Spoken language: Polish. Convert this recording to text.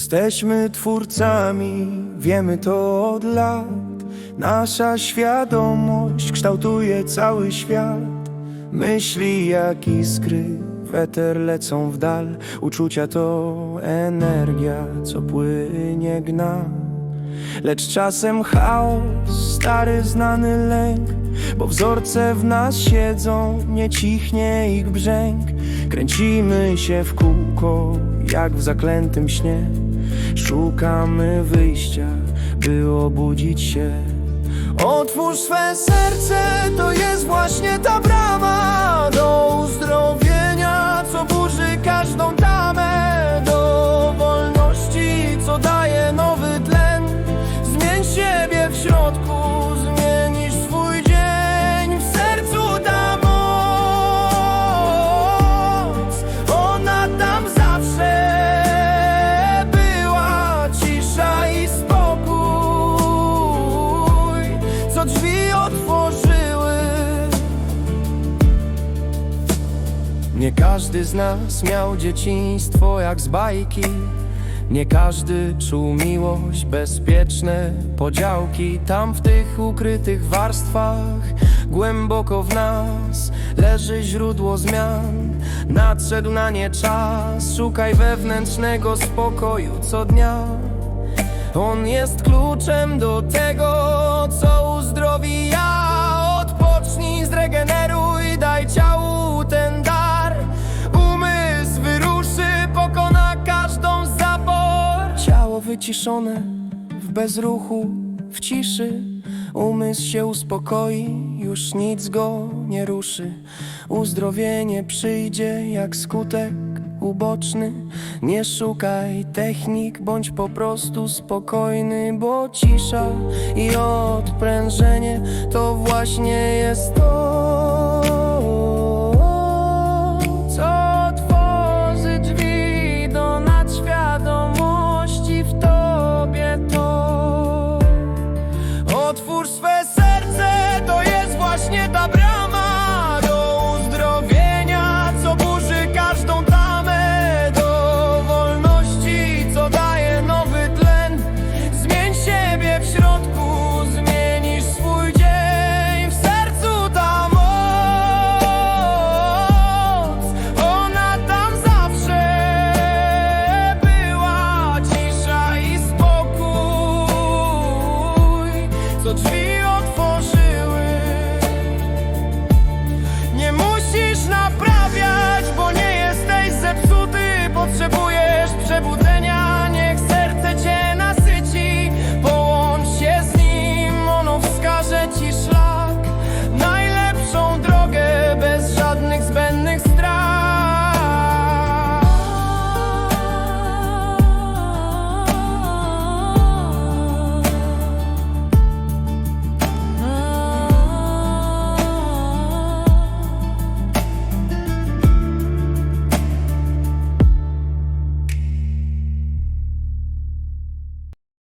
Jesteśmy twórcami, wiemy to od lat. Nasza świadomość kształtuje cały świat. Myśli jak iskry, weter lecą w dal. Uczucia to energia, co płynie gna. Lecz czasem chaos, stary znany lęk Bo wzorce w nas siedzą, nie cichnie ich brzęk Kręcimy się w kółko, jak w zaklętym śnie Szukamy wyjścia, by obudzić się Otwórz swe serce, to jest właśnie ta brama Nie każdy z nas miał dzieciństwo jak z bajki. Nie każdy czuł miłość, bezpieczne podziałki. Tam w tych ukrytych warstwach, głęboko w nas Leży źródło zmian, nadszedł na nie czas Szukaj wewnętrznego spokoju co dnia. On jest kluczem do tego, co uzdrowi ja wyciszone, w bezruchu, w ciszy. Umysł się uspokoi, już nic go nie ruszy. Uzdrowienie przyjdzie jak skutek uboczny. Nie szukaj technik, bądź po prostu spokojny Bo cisza i odprężenie to właśnie jest to co drzwi